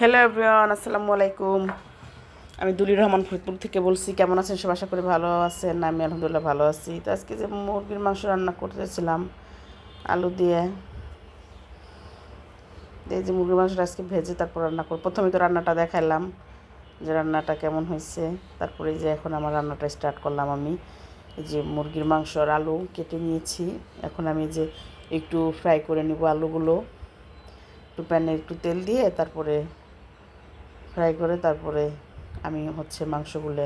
Hello everyone আসসালামু আলাইকুম। আমি দুলির রহমান ফরিদপুর থেকে বলছি, কেমন আছেন? সব আশা করি ভালো আছেন। আমি আলহামদুলিল্লাহ ভালো আছি। তো আজকে যে মুরগির মাংস রান্না করতেছিলাম, আলু দিয়ে এই যে মুরগির মাংসটা আজকে ভেজে তারপর রান্না করব। প্রথমে তো রান্নাটা দেখাইলাম যে রান্নাটা কেমন হয়েছে। তারপরে যে এখন আমার রান্নাটা স্টার্ট করলাম আমি। এই যে মুরগির মাংস আর আলু কেটে নিয়েছি। এখন আমি যে একটু ফ্রাই করে নিব আলুগুলো। একটু প্যানে একটু তেল দিয়ে তারপরে ফ্রাই করে তারপরে আমি হচ্ছে মাংসগুলো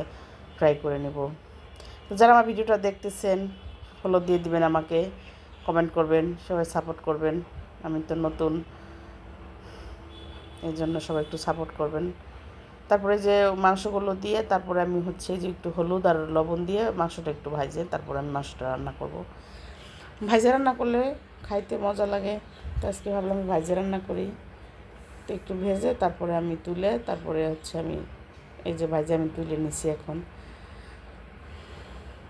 ফ্রাই করে নেব। তো যারা আমার ভিডিওটা দেখতেছেন ফলো দিয়ে দিবেন আমাকে কমেন্ট করবেন, সবাই সাপোর্ট করবেন। আমি তো নতুন, এই জন্য সবাই একটু সাপোর্ট করবেন। তারপরে যে মাংসগুলো দিয়ে, তারপরে আমি হচ্ছে যে একটু হলুদ আর লবণ দিয়ে মাংসটা একটু ভাজে, তারপরে আমি মাংসটা রান্না করব। ভাজে রান্না করলে খাইতে মজা লাগে, তো আজকে ভাবলাম ভাজে রান্না করি। তো একটু ভেজে তারপরে আমি তুলে, তারপরে হচ্ছে আমি এই যে ভাজে আমি তুলে নিছি এখন।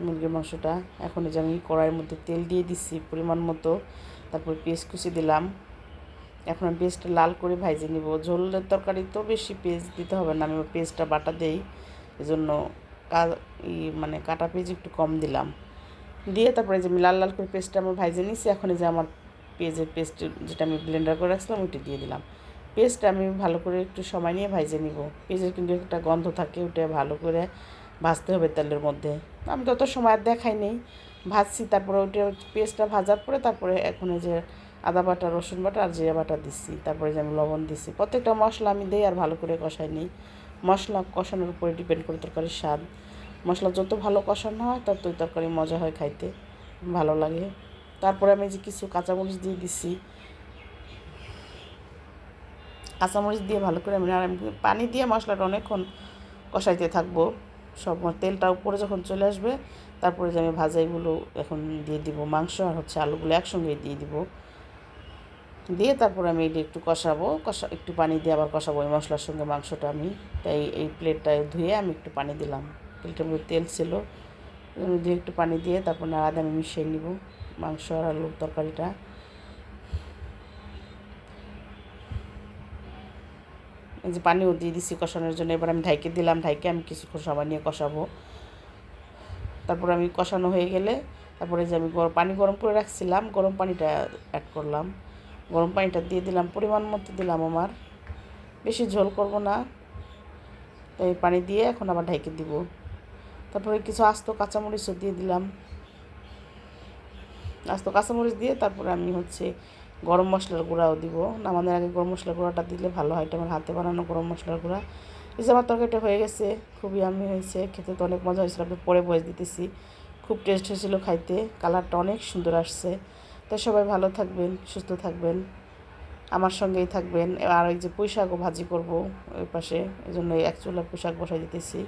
মুরগির মাংসটা। এখন এই যে আমি কড়াইয়ের মধ্যে তেল দিয়ে দিছি পরিমাণ মতো। তারপরে পেস্ট কুচি দিলাম। এখন আমি পেস্টটা লাল করে ভাইজে নিব। ঝোলের তরকারি তো বেশি পেস্ট দিতে হবে না। আমি পেস্টটা বাটা দেই। এজন্য মানে কাটা পেঁয়াজ একটু কম দিলাম। দিয়ে তারপরে যে আমি লাল লাল করে পেস্টটা আমার ভাইজে নিছি। এখন যে আমার পেঁয়াজের পেস্ট যেটা আমি ব্লেন্ডার করে রাখছিলাম, ওইটা দিয়ে দিলাম। পেস্টটা আমি ভালো করে একটু সময় নিয়ে ভাইজে নিব। পেঁয়াজের কিন্তু একটা গন্ধ থাকে, ওটা ভালো করে ভাজতে হবে তেলের মধ্যে। আমি তত সময় আর দেখাই নেই। ভাজছি, তারপরে ওইটা পেস্টটা ভাজার পরে তারপরে এখন যে আদা বাটা, রসুন বাটা আর জিরা বাটা দিচ্ছি। তারপরে যে আমি লবণ দিচ্ছি। প্রত্যেকটা মশলা আমি দিই আর ভালো করে কষাই নিই। মশলা কষানোর উপরে ডিপেন্ড করে তরকারির স্বাদ। মশলা যত ভালো কষানো হয় তত তরকারি মজা হয় খাইতে। ভালো লাগে। তারপরে আমি যে কিছু কাঁচামরিচ দিয়ে দিচ্ছি। কাঁচামরিচ দিয়ে ভালো করে আমি পানি দিয়ে মশলাটা অনেকক্ষণ কষাইতে থাকব। সব তেলটা উপরে যখন চলে আসবে, তারপরে যে আমি ভাজাইগুলো এখন দিয়ে দিব, মাংস আর হচ্ছে আলুগুলো একসঙ্গে দিয়ে দিব। দিয়ে তারপরে আমি এটা একটু কষাবো, কষা, একটু পানি দিয়ে আবার কষাবো ওই মশলার সঙ্গে মাংসটা আমি। তাই এই প্লেটটা ধুয়ে আমি একটু পানি দিলাম। প্লেটের মধ্যে তেল ছিল। দিয়ে একটু পানি দিয়ে তারপর নাড়া আমি মিশিয়ে নিব মাংস আর আলুর তরকারিটা। যে পানিও দিয়ে দিছি কষানোর জন্য, এবার আমি ঢাইকে দিলাম, ঢাইকে আমি কিছুক্ষণ সময় নিয়ে কষাবো। তারপর আমি কষানো হয়ে গেলে, তারপরে যে আমি গরম পানি গরম করে রাখছিলাম, গরম পানিটা অ্যাড করলাম। গরম পানিটা দিয়ে দিলাম, পরিমাণ মতো দিলাম আমার। বেশি ঝোল করব না। তো এই পানি দিয়ে এখন আবার ঢাইকে দিব। তারপরে কিছু আস্ত কাঁচামরিচও দিয়ে দিলাম। আস্ত কাঁচামরিচ দিয়ে তারপরে আমি হচ্ছে গরম মশলার গুঁড়াও দিব। নামানোর আগে গরম মশলার গুঁড়াটা দিলে ভালো হয়, এটা আমার হাতে বানানো গরম মশলার গুঁড়া। এই যে আমার তরকারিটা হয়ে গেছে, খুবই আমি হয়েছে, খেতে তো অনেক মজা হয়েছিল আপনি পরে বয়স দিতেছি। খুব টেস্ট হয়েছিল খাইতে, কালারটা অনেক সুন্দর আসছে। তো সবাই ভালো থাকবেন, সুস্থ থাকবেন, আমার সঙ্গেই থাকবেন। আর এই যে পুঁই শাকও ভাজি করব ওই পাশে, এই জন্য এক চুলা পুঁই শাক বসাই দিতেছি।